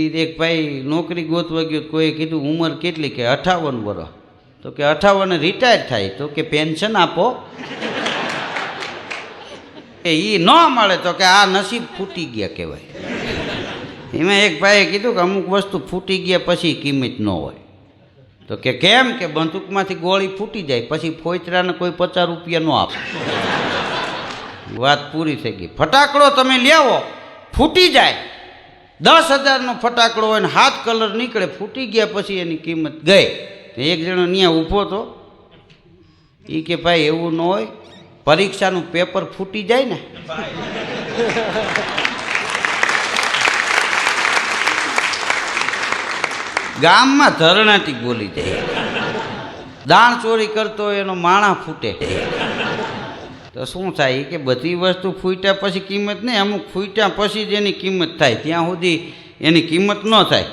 એક ભાઈ નોકરી ગોતવા ગયો કોઈએ કીધું, ઉંમર કેટલી? કે, અઠાવન વર્ષ તો કે, અઠાવન રિટાયર થાય. તો કે પેન્શન આપો. એ એ ન મળે તો કે, આ નસીબ ફૂટી ગયા, કહેવાય. એમાં એક ભાઈએ કીધું કે, અમુક વસ્તુ ફૂટી ગયા પછી કિંમત ન હોય. તો કે, કેમ? કે, બંદૂકમાંથી ગોળી ફૂટી જાય, પછી ફોઈતરાને કોઈ પચાસ રૂપિયા ન આપે. વાત પૂરી થઈ ગઈ. ફટાકડો તમે લેવો ફૂટી જાય. દસ હજારનો ફટાકડો હોય ને હાથ કલર નીકળે, ફૂટી ગયા પછી એની કિંમત ગઈ. એક જણો ત્યાં ઊભો હતો એ કે ભાઈ એવું ન હોય, પરીક્ષાનું પેપર ફૂટી જાય ને. ગામમાં ધરણાથી બોલી જાય. દાણ ચોરી કરતો એનો માણા ફૂટે. તો શું થાય? કે બધી વસ્તુ ફૂટ્યા પછી કિંમત નહીં, અમુક ફૂટ્યા પછી જ એની કિંમત થાય. ત્યાં સુધી એની કિંમત ન થાય.